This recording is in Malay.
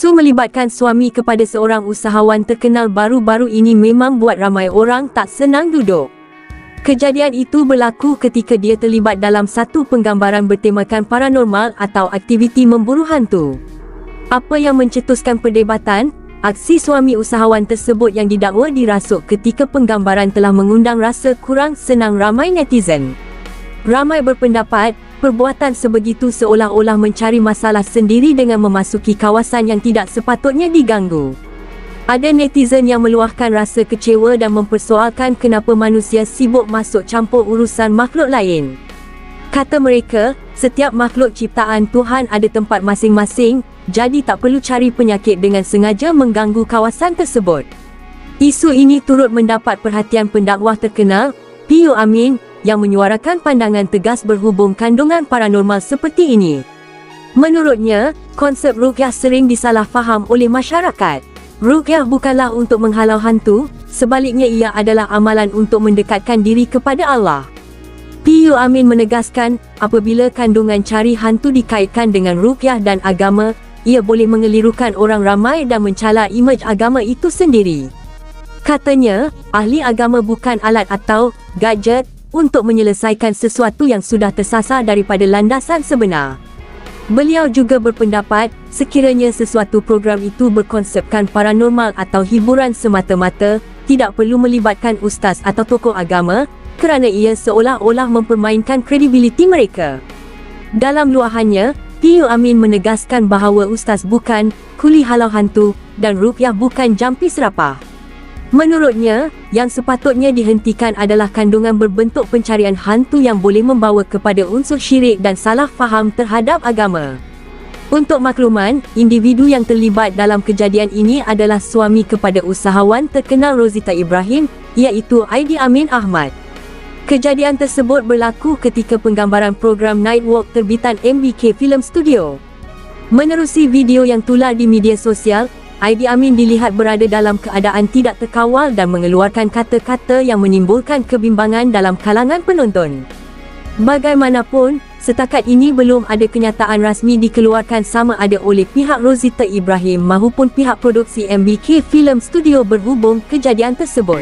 Isu melibatkan suami kepada seorang usahawan terkenal baru-baru ini memang buat ramai orang tak senang duduk. Kejadian itu berlaku ketika dia terlibat dalam satu penggambaran bertemakan paranormal atau aktiviti memburu hantu. Apa yang mencetuskan perdebatan? Aksi suami usahawan tersebut yang didakwa dirasuk ketika penggambaran telah mengundang rasa kurang senang ramai netizen. Ramai berpendapat, perbuatan sebegitu seolah-olah mencari masalah sendiri dengan memasuki kawasan yang tidak sepatutnya diganggu. Ada netizen yang meluahkan rasa kecewa dan mempersoalkan kenapa manusia sibuk masuk campur urusan makhluk lain. Kata mereka, setiap makhluk ciptaan Tuhan ada tempat masing-masing, jadi tak perlu cari penyakit dengan sengaja mengganggu kawasan tersebut. Isu ini turut mendapat perhatian pendakwah terkenal, Piyu Amin, yang menyuarakan pandangan tegas berhubung kandungan paranormal seperti ini. Menurutnya, konsep rukyah sering disalahfaham oleh masyarakat. Rukyah bukanlah untuk menghalau hantu, sebaliknya ia adalah amalan untuk mendekatkan diri kepada Allah. Piyu Amin menegaskan, apabila kandungan cari hantu dikaitkan dengan rukyah dan agama, ia boleh mengelirukan orang ramai dan mencala imej agama itu sendiri. Katanya, ahli agama bukan alat atau gadget untuk menyelesaikan sesuatu yang sudah tersasar daripada landasan sebenar. Beliau juga berpendapat, sekiranya sesuatu program itu berkonsepkan paranormal atau hiburan semata-mata, tidak perlu melibatkan ustaz atau tokoh agama, kerana ia seolah-olah mempermainkan kredibiliti mereka. Dalam luahannya, Piyu Amin menegaskan bahawa ustaz bukan kuli halau hantu dan rukyah bukan jampi serapah. Menurutnya, yang sepatutnya dihentikan adalah kandungan berbentuk pencarian hantu yang boleh membawa kepada unsur syirik dan salah faham terhadap agama. Untuk makluman, individu yang terlibat dalam kejadian ini adalah suami kepada usahawan terkenal Rozita Ibrahim, iaitu Aidi Amin Ahmad. Kejadian tersebut berlaku ketika penggambaran program Night Walk terbitan MBK Film Studio. Menerusi video yang tular di media sosial, Aidi Amin dilihat berada dalam keadaan tidak terkawal dan mengeluarkan kata-kata yang menimbulkan kebimbangan dalam kalangan penonton. Bagaimanapun, setakat ini belum ada kenyataan rasmi dikeluarkan sama ada oleh pihak Rozita Ibrahim maupun pihak produksi MBK Film Studio berhubung kejadian tersebut.